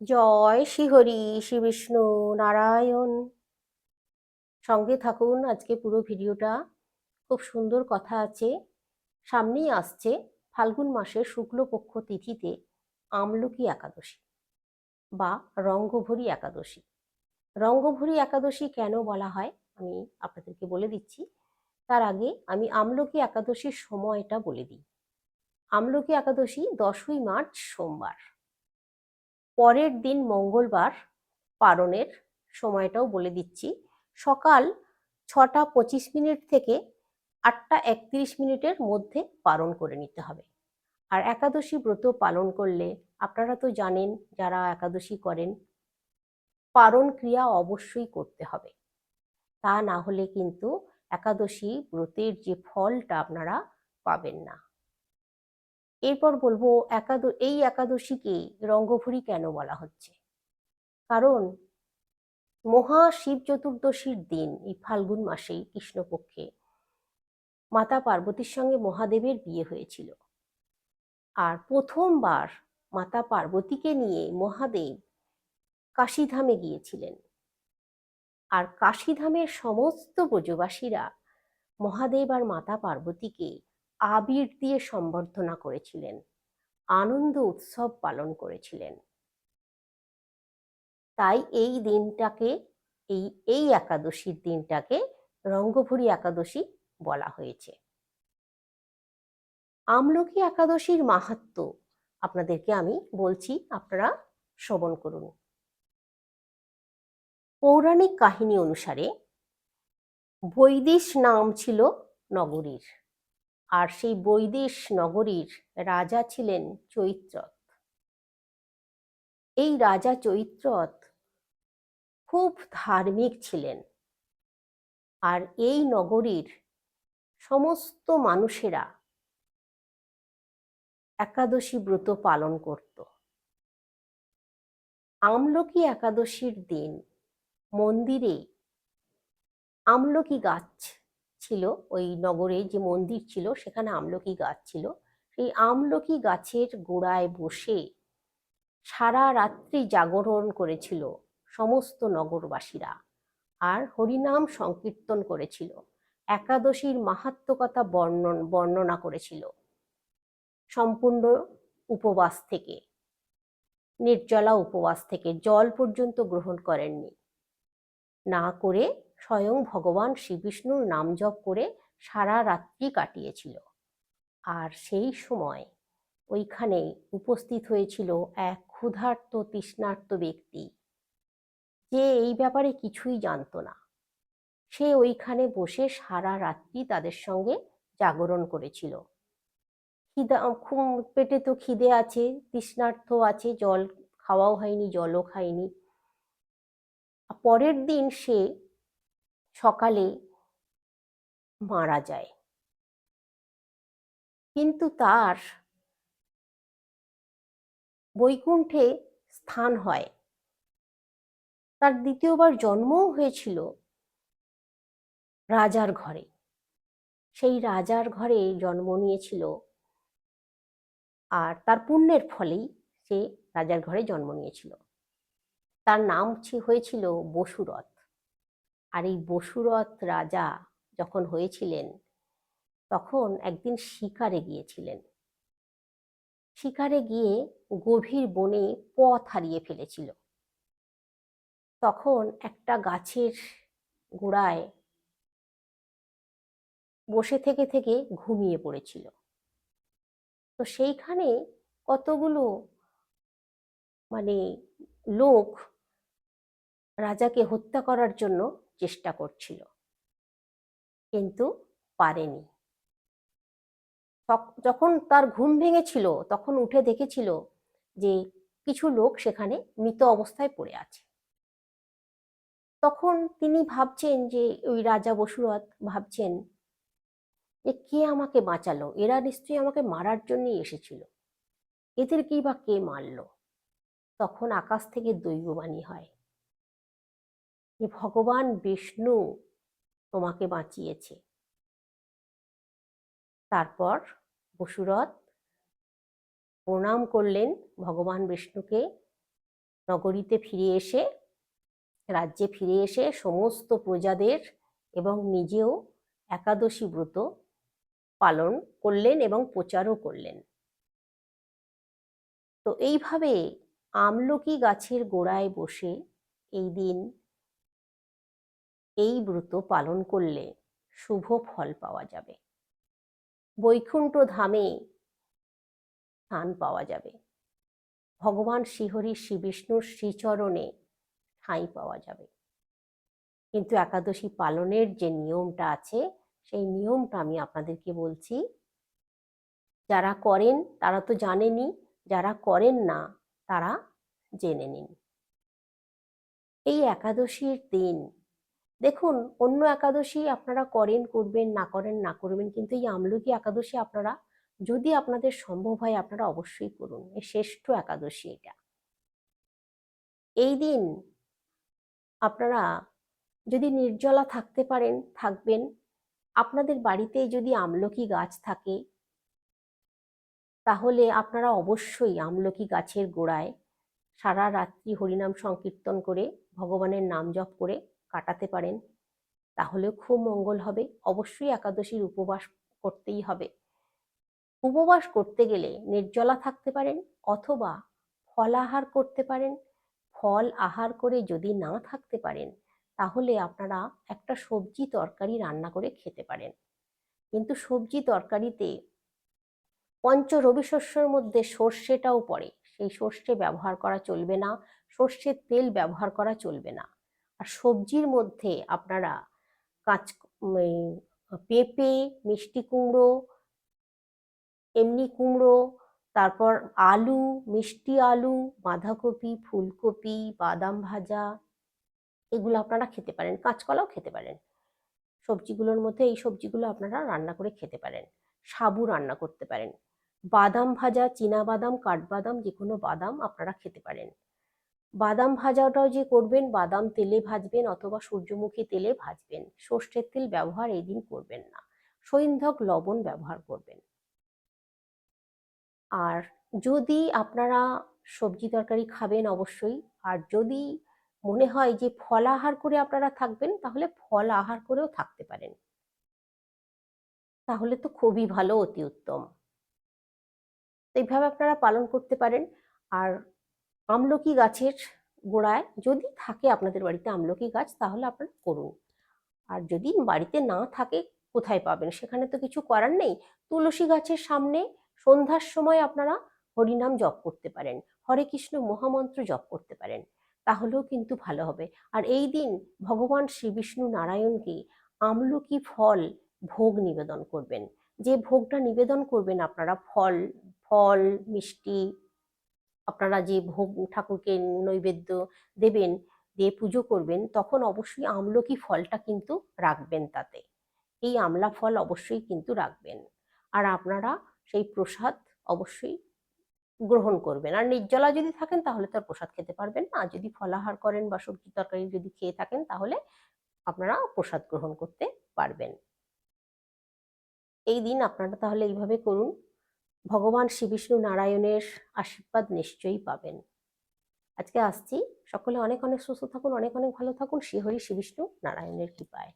জয় শ্রীহরি শ্রী বিষ্ণু নারায়ণ। সঙ্গে থাকুন, আজকে পুরো ভিডিওটা খুব সুন্দর কথা আছে। সামনেই আসছে ফাল্গুন মাসের শুক্লপক্ষ তিথিতে আমলকি একাদশী বা রঙ্গভরি একাদশী। রঙ্গভরি একাদশী কেন বলা হয়? আমি আপনাদেরকে বলে দিচ্ছি। তার আগে আমি আমলকি একাদশীর সময়টা বলে দিই। আমলকি একাদশী দশই মার্চ সোমবার। পরের দিন মঙ্গলবার পালনের সময়টাও বলে দিচ্ছি। সকাল ছটা পঁচিশ মিনিট থেকে আটটা একত্রিশ মিনিটের মধ্যে পালন করে নিতে হবে। আর একাদশী ব্রত পালন করলে, আপনারা তো জানেন যারা একাদশী করেন পালন ক্রিয়া অবশ্যই করতে হবে। তা না হলে কিন্তু একাদশী ব্রতের যে ফলটা আপনারা পাবেন না। এরপর বলব একাদ এই একাদশীকে রঙ্গভরি কেন বলা হচ্ছে? কারণ মহা শিব চতুর্দশীর দিন, এই ফাল্গুন মাসেই কৃষ্ণপক্ষে মাতা পার্বতীর সঙ্গে মহাদেবের বিয়ে হয়েছিল। আর প্রথমবার মাতা পার্বতীকে নিয়ে মহাদেব কাশীধামে গিয়েছিলেন। আর কাশীধামের সমস্ত ব্রজবাসীরা মহাদেব আর মাতা পার্বতীকে আবির দিয়ে সম্বর্ধনা করেছিলেন। আনন্দ উৎসব পালন করেছিলেন। তাই এই দিনটাকে, এই এই একাদশীর দিনটাকে রঙ্গভরি একাদশী বলা হয়েছে। আমলকি একাদশীর মাহাত্ম আপনাদেরকে আমি বলছি, আপনারা শ্রবণ করুন। পৌরাণিক কাহিনী অনুসারে বৈদিশ নাম ছিল নগরীর। আর সেই বৈদেশ নগরীর রাজা ছিলেন চৈত্রত। এই রাজা চৈত্রত খুব ধার্মিক ছিলেন। আর এই নগরীর সমস্ত মানুষেরা একাদশী ব্রত পালন করত। আমলকি একাদশীর দিন মন্দিরে আমলকি গাছ ছিল, ওই নগরে যে মন্দির ছিল, সেখানে আমলকি গাছ ছিল। সেই আমলকি গাছের গোড়ায় বসে সারা রাত্রি জাগরণ করেছিল সমস্ত নগরবাসীরা আর হরিনাম সংকীর্তন করেছিল। একাদশীর মাহাত্মকতা বর্ণন, বর্ণনা করেছিল সম্পূর্ণ উপবাস থেকে। নির্জলা উপবাস থেকে, জল পর্যন্ত গ্রহণ করেননি। না করে স্বয়ং ভগবান শ্রীবিষ্ণুর নাম জপ করে সারা রাত্রি কাটিয়েছিল। আর সেই সময় ওইখানে উপস্থিত হয়েছিল এক ক্ষুধার্ত তৃষ্ণার্ত ব্যক্তি। যে এই ব্যাপারে কিছুই জানতো না। সে ওইখানে বসে সারা রাত্রি তাদের সঙ্গে জাগরণ করেছিল। খিদা পেটে তো খিদে আছে তৃষ্ণার্থ আছে, জল খাওয়াও হয়নি, জলও খায়নি। পরের দিন সে সকালে মারা যায়। কিন্তু তার বৈকুণ্ঠে স্থান হয়। তার দ্বিতীয়বার জন্মও হয়েছিল রাজার ঘরে। সেই রাজার ঘরে জন্ম নিয়েছিল আর তার পুণ্যের ফলেই সে রাজার ঘরে জন্ম নিয়েছিল। তার নাম হয়েছিল বসুরথ। আর এই বসুরথ রাজা যখন হয়েছিলেন, তখন একদিন শিকারে গিয়েছিলেন। শিকারে গিয়ে গভীর বনে পথ হারিয়ে ফেলেছিল। তখন একটা গাছের গোড়ায় বসে থেকে থেকে ঘুমিয়ে পড়েছিল। তো সেইখানে কতগুলো মানে লোক রাজাকে হত্যা করার জন্য চেষ্টা করছিল। কিন্তু পারেনি। যখন তার ঘুম ভেঙেছিল, তখন উঠে দেখেছিল যে কিছু লোক সেখানে মৃত অবস্থায় পড়ে আছে। তখন তিনি ভাবছেন যে, ওই রাজা বসুরথ ভাবছেন যে, কে আমাকে বাঁচালো? এরা নিশ্চয়ই আমাকে মারার জন্যই এসেছিল। এদেরকেই বা কে মারল? তখন আকাশ থেকে দৈববাণী হয়। যে ভগবান বিষ্ণু তোমাকে বাঁচিয়েছে। তারপর বসুরথ প্রণাম করলেন ভগবান বিষ্ণুকে। নগরীতে ফিরে এসে, রাজ্যে ফিরে এসে সমস্ত প্রজাদের এবং নিজেও একাদশী ব্রত পালন করলেন এবং প্রচারও করলেন। তো এইভাবে আমলকি গাছের গোড়ায় বসে এই দিন এই ব্রত পালন করলে শুভ ফল পাওয়া যাবে। বৈকুণ্ঠ ধামে স্থান পাওয়া যাবে। ভগবান শ্রীহরি শ্রী বিষ্ণুর শ্রীচরণে ঠাঁই পাওয়া যাবে। কিন্তু একাদশী পালনের যে নিয়মটা আছে, সেই নিয়মটা আমি আপনাদেরকে বলছি, যারা করেন তারা তো জানেনই, যারা করেন না তারা জেনে নিন। এই একাদশীর দিন দেখুন, অন্য একাদশী আপনারা করেন, করবেন, না করেন, না করবেন, কিন্তু এই আমলকি একাদশী আপনারা, যদি আপনাদের সম্ভব হয়, আপনারা অবশ্যই করুন। এই শ্রেষ্ঠ একাদশী এটা। এই দিন আপনারা যদি নির্জলা থাকতে পারেন, থাকবেন, আপনাদের বাড়িতে যদি আমলকি গাছ থাকে, তাহলে আপনারা অবশ্যই আমলকি গাছের গোড়ায় সারা রাত্রি হরিনাম সংকীর্তন করে, ভগবানের নাম জপ করে কাটাতে পারেন, তাহলেও খুব মঙ্গল হবে। অবশ্যই একাদশীর উপবাস করতেই হবে। উপবাস করতে গেলে নির্জলা থাকতে পারেন অথবা ফল আহার করতে পারেন। ফল আহার করে যদি না থাকতে পারেন, তাহলে আপনারা একটা সবজি তরকারি রান্না করে খেতে পারেন। কিন্তু সবজি তরকারিতে পঞ্চ রবি শস্যর মধ্যে সর্ষেটাও পড়ে। সেই সর্ষে ব্যবহার করা চলবে না, সর্ষের তেল ব্যবহার করা চলবে না। আর সবজির মধ্যে আপনারা কাঁচ পেঁপে, মিষ্টি কুমড়ো, এমনি কুমড়ো, তারপর আলু, মিষ্টি আলু, বাঁধাকপি, ফুলকপি, বাদাম ভাজা, এগুলো আপনারা খেতে পারেন, কাঁচকলাও খেতে পারেন। সবজিগুলোর মধ্যে এই সবজিগুলো আপনারা রান্না করে খেতে পারেন, সাবু রান্না করতে পারেন। বাদাম ভাজা, চীনা বাদাম, কাঠবাদাম যে কোনো বাদাম আপনারা খেতে পারেন। বাদাম ভাজাটাও যে করবেন, বাদাম তেলে ভাজবেন অথবা সূর্যমুখী তেলে ভাজবেন। সর্ষের তেল ব্যবহার এই দিন করবেন না। সৈন্ধক লবণ ব্যবহার করবেন। আর যদি আপনারা সবজি তরকারি খাবেন অবশ্যই। আর যদি মনে হয় যে ফল আহার করে আপনারা থাকবেন, তাহলে ফল আহার করেও থাকতে পারেন। তাহলে তো খুবই ভালো, অতি উত্তম। এইভাবে আপনারা পালন করতে পারেন। আর আমলকি গাছের গোড়ায় যদি থাকে আপনাদের বাড়িতে আমলকি গাছ, তাহলে আপনারা করুন। আর যদি বাড়িতে না থাকে, কোথায় পাবেন? সেখানে তো কিছু করার নেই। তুলসী গাছের সামনে সন্ধ্যার সময় আপনারা হরিনাম জপ করতে পারেন, হরে কৃষ্ণ মহামন্ত্র জপ করতে পারেন, তাহলেও কিন্তু ভালো হবে। আর এই দিন ভগবান শ্রী বিষ্ণু নারায়ণকে আমলকি ফল ভোগ নিবেদন করবেন। যে ভোগটা নিবেদন করবেন আপনারা, ফল ফল, মিষ্টি আপনারা যে ভোগ ঠাকুরকে নৈবেদ্য দেবেন, দিয়ে পুজো করবেন, তখন অবশ্যই আমলকি ফলটা কিন্তু রাখবেন তাতে। এই আমলা ফল অবশ্যই কিন্তু রাখবেন। আর আপনারা সেই প্রসাদ অবশ্যই গ্রহণ করবেন। আর নির্জলা যদি থাকেন, তাহলে তার প্রসাদ খেতে পারবেন না। যদি ফলাহার করেন বা সবজি তরকারি যদি খেয়ে থাকেন, তাহলে আপনারা প্রসাদ গ্রহণ করতে পারবেন। এই দিন আপনারা তাহলে এইভাবে করুন। ভগবান শ্রীবিষ্ণু নারায়ণের আশীর্বাদ নিশ্চয়ই পাবেন। আজকে আসছি। সকলে অনেক অনেক সুস্থ থাকুন, অনেক অনেক ভালো থাকুন। শ্রীহরি শ্রীবিষ্ণু নারায়ণের কৃপায়।